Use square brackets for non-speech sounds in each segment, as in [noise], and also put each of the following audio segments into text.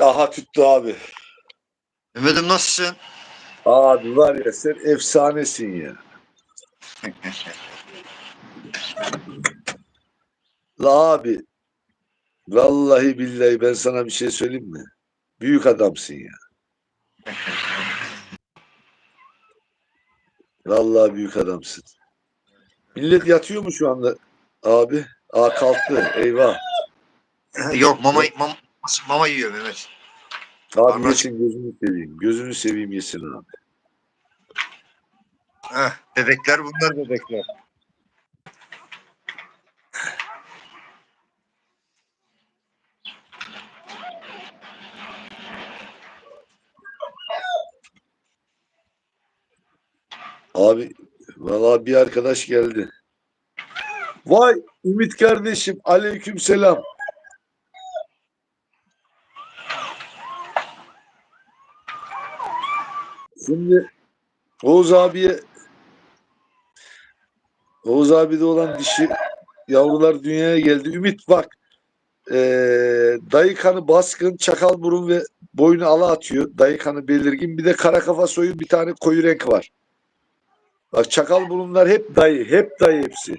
Aha tuttu abi. Mehmet'im nasılsın? Abi var ya sen efsanesin ya. [laughs] La abi. Vallahi billahi ben sana bir şey söyleyeyim mi? Büyük adamsın ya. Vallahi büyük adamsın. Millet yatıyor mu şu anda abi? Aa kalktı. Eyvah. Yok mama, mama, mama yiyor Mehmet. Abi Anladım. yesin gözünü seveyim. Gözünü seveyim yesin abi. Heh, bebekler bunlar bebekler. Abi valla bir arkadaş geldi. Vay Ümit kardeşim aleyküm selam. Şimdi Oğuz abiye Oğuz abide olan dişi yavrular dünyaya geldi. Ümit bak eee dayı kanı baskın, çakal burun ve boynu ala atıyor. Dayı kanı belirgin. Bir de kara kafa soyu bir tane koyu renk var. Bak çakal burunlar hep dayı. Hep dayı hepsi.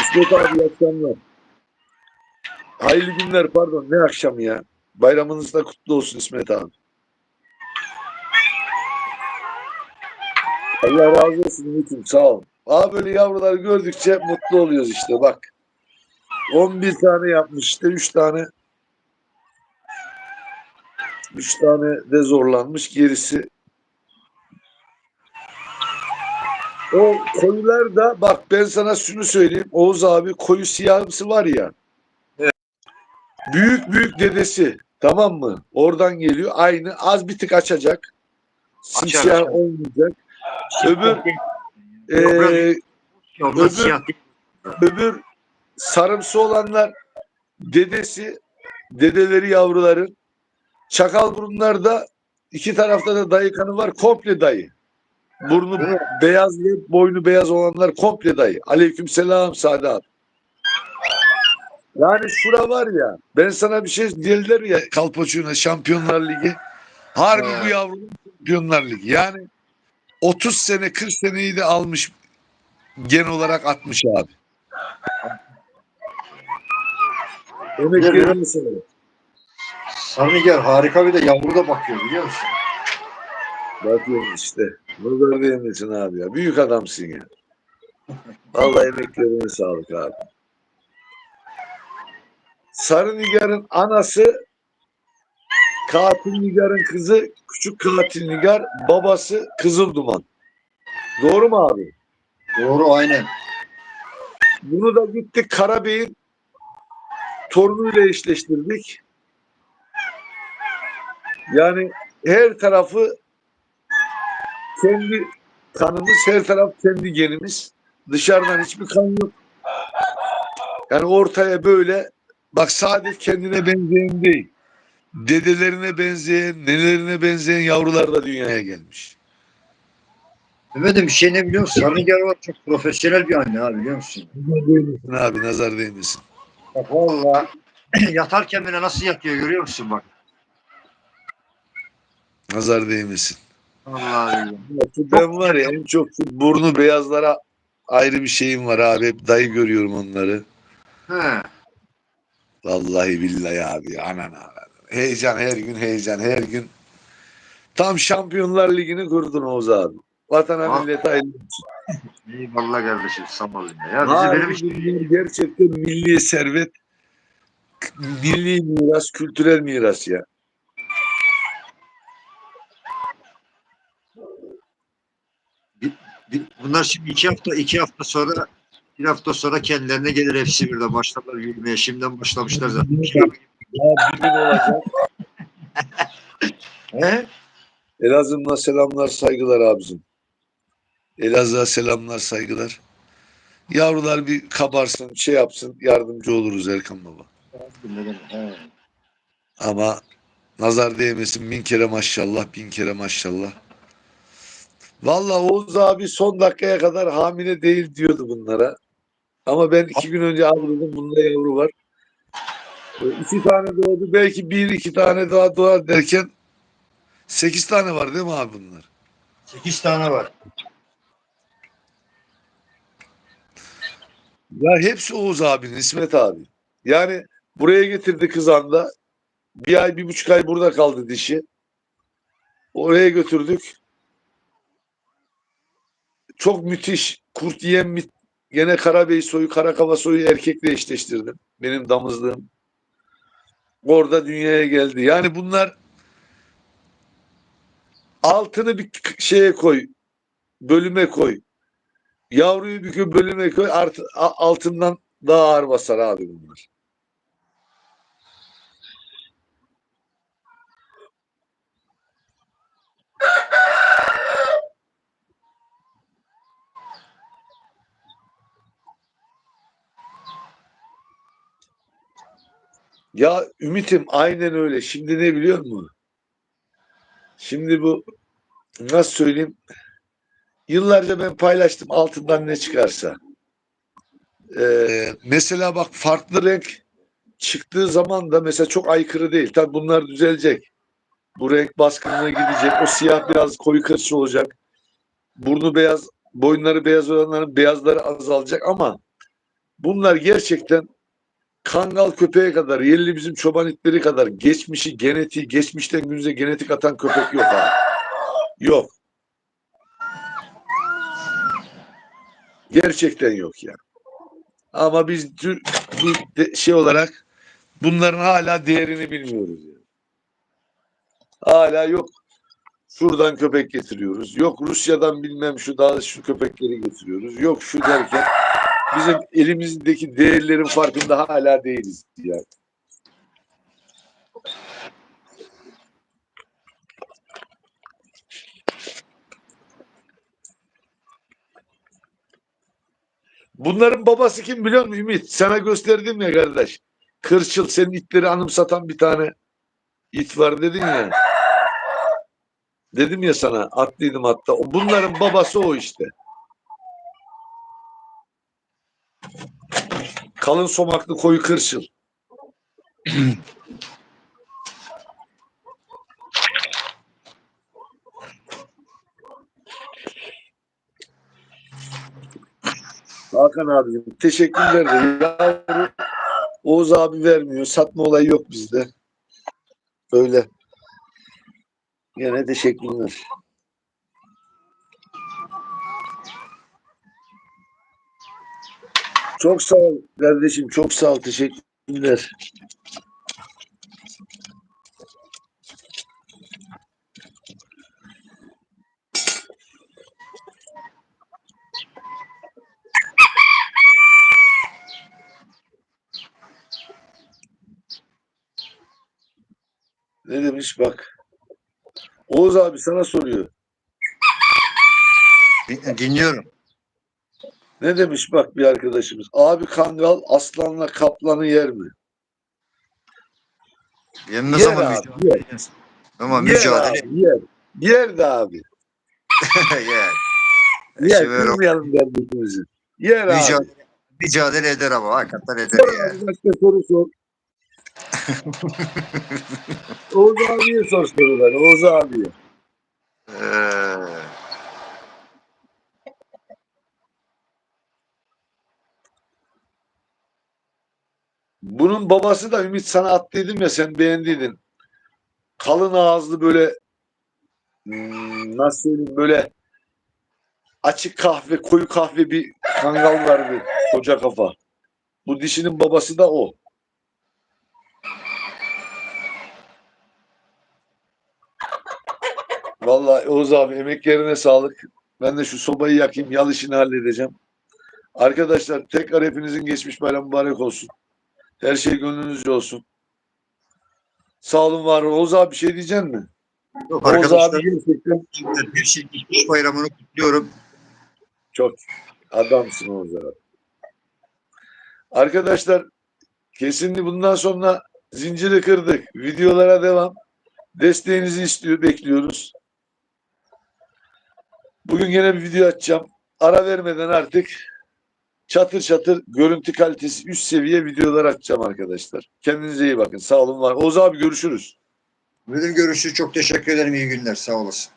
İsmet abi akşamlar. Hayırlı günler pardon ne akşamı ya. Bayramınız da kutlu olsun İsmet abi. Allah razı olsun Ümit'im sağ ol. Abi böyle yavruları gördükçe mutlu oluyoruz işte bak. 11 tane yapmış işte 3 tane 3 tane de zorlanmış gerisi O koyular da bak ben sana şunu söyleyeyim. Oğuz abi koyu siyahımsı var ya. Evet. Büyük büyük dedesi. Tamam mı? Oradan geliyor. Aynı az bir tık açacak. Simsiyah olmayacak. Öbür Onlar öbür- öbür sarımsı olanlar dedesi, dedeleri yavruların. Çakal burunlarda iki tarafta da dayı kanı var. Komple dayı. Burnu mi? beyaz, boynu beyaz olanlar komple dayı. Aleyküm selam Sadat. Yani şura var ya ben sana bir şey dediler ya Kalpaçu'na Şampiyonlar Ligi. Harbi Evet. bu yavrum Şampiyonlar Ligi. Yani 30 sene 40 seneyi de almış gen olarak atmış abi. Emek Evet. verir misin? Sarniger harika bir de yavru da bakıyor biliyor musun? Bakıyorum işte. Nazar değmesin abi ya. Büyük adamsın ya. Vallahi emeklerine sağlık abi. Sarı Nigar'ın anası Katil Nigar'ın kızı Küçük Katil Nigar babası Kızıl Duman. Doğru mu abi? Doğru aynen. Bunu da gittik Karabey'in torunuyla eşleştirdik. Yani her tarafı kendi kanımız, her taraf kendi genimiz. Dışarıdan hiçbir kan yok. Yani ortaya böyle bak sadece kendine benzeyen değil. Dedelerine benzeyen, nelerine benzeyen yavrular da dünyaya gelmiş. Mehmet'im bir şey ne biliyor musun? Sarniger var çok profesyonel bir anne abi biliyor musun? Değmesin abi, nazar değmesin. Bak valla [clears throat] yatarken bile nasıl yatıyor görüyor musun bak. Nazar değmesin. Vallahi Şu Ben var ya en çok şu burnu beyazlara ayrı bir şeyim var abi. Hep dayı görüyorum onları. He. Vallahi billahi abi. Anan anan. Heyecan her gün heyecan her gün. Tam Şampiyonlar Ligi'ni kurdun Oğuz abi. Vatana Ah. millete hayırlı. Eyvallah kardeşim sağ olun ya. Bizi benim için gerçekten milli servet. Milli miras, kültürel miras ya. Bir- Bunlar şimdi iki hafta iki hafta sonra bir hafta sonra kendilerine gelir hepsi birden başlarlar yürümeye. Şimdiden başlamışlar zaten. Ya olacak. [laughs] He? Elazığ'ımla selamlar, saygılar abicim. Elazığ'a selamlar, saygılar. Yavrular bir kabarsın, şey yapsın, yardımcı oluruz Erkan Baba. Ama nazar değmesin bin kere maşallah, bin kere maşallah. Vallahi Oğuz abi son dakikaya kadar hamile değil diyordu bunlara. Ama ben iki gün önce dedim bunda yavru var. İki tane doğdu. Belki bir iki tane daha doğar derken sekiz tane var değil mi abi bunlar? 8 tane var. Ya hepsi Oğuz abinin, İsmet abi. Yani buraya getirdi kızanda. Bir ay, bir buçuk ay burada kaldı dişi. Oraya götürdük. Çok müthiş. Kurt yiyen. Gene Karabey soyu, Karakava soyu erkekle eşleştirdim. Benim damızlığım. Orada dünyaya geldi. Yani bunlar altını bir şeye koy. Bölüme koy. Yavruyu bir bölüme koy. Artı, a- altından daha ağır basar abi bunlar. Ya Ümit'im aynen öyle. Şimdi ne biliyor musun? Şimdi bu nasıl söyleyeyim? Yıllarca ben paylaştım altından ne çıkarsa. Ee, mesela bak farklı renk çıktığı zaman da mesela çok aykırı değil. Tabii bunlar düzelecek. Bu renk baskınına gidecek. O siyah biraz koyu kırçı olacak. Burnu beyaz, boyunları beyaz olanların beyazları azalacak ama bunlar gerçekten Kangal köpeğe kadar, yerli bizim çoban itleri kadar geçmişi, genetiği, geçmişten günümüze genetik atan köpek yok abi. Yok. Gerçekten yok yani. Ama biz tür- de- şey olarak bunların hala değerini bilmiyoruz yani. Hala yok. Şuradan köpek getiriyoruz. Yok Rusya'dan bilmem şu daha şu köpekleri getiriyoruz. Yok şu derken bizim elimizdeki değerlerin farkında hala değiliz yani. Bunların babası kim biliyor musun Ümit? Sana gösterdim ya kardeş. Kırçıl senin itleri anımsatan bir tane it var dedin ya. Dedim ya sana atlıydım hatta. Bunların babası o işte. Kalın somaklı koyu kırçıl. Hakan abicim teşekkürler de yavru Oğuz abi vermiyor. Satma olayı yok bizde. Öyle. Yine teşekkürler. Çok sağ ol kardeşim. Çok sağ ol. Teşekkürler. Ne demiş bak. Oğuz abi sana soruyor. Din- Dinliyorum. Ne demiş bak bir arkadaşımız. Abi kangal aslanla kaplanı yer mi? Yemez Yer ama abi, mücadele. eder. Ama Yer mücadele abi, yer. Yer de abi. [laughs] yer. Yer. Kırmayalım kardeşimizi. Yer abi. mücadele, mücadele eder ama hakikaten eder ya. Abi Başka soru sor. [laughs] Oğuz abiye sor soruları. Oğuz abiye. Ee, Bunun babası da Ümit sana attıydım ya sen beğendiydin. Kalın ağızlı böyle hmm, nasıl söyleyeyim böyle açık kahve koyu kahve bir kangal vardı koca kafa. Bu dişinin babası da o. Vallahi Oğuz abi emeklerine sağlık. Ben de şu sobayı yakayım, yal işini halledeceğim. Arkadaşlar tekrar hepinizin geçmiş bayram mübarek olsun. Her şey gönlünüzce olsun. Sağ olun var. Oğuz abi bir şey diyecek mi? yok Oğuz arkadaşlar abi gerçekten bir şey geçmiş bayramını kutluyorum. çok adamsın Oğuz abi. Arkadaşlar kesinlikle bundan sonra zinciri kırdık. Videolara devam. Desteğinizi istiyor, bekliyoruz. Bugün yine bir video açacağım. Ara vermeden artık çatır çatır görüntü kalitesi üst seviye videolar atacağım arkadaşlar. Kendinize iyi bakın. Sağ olun var. Oğuz abi görüşürüz. Müdür görüşü çok teşekkür ederim. İyi günler. Sağ olasın.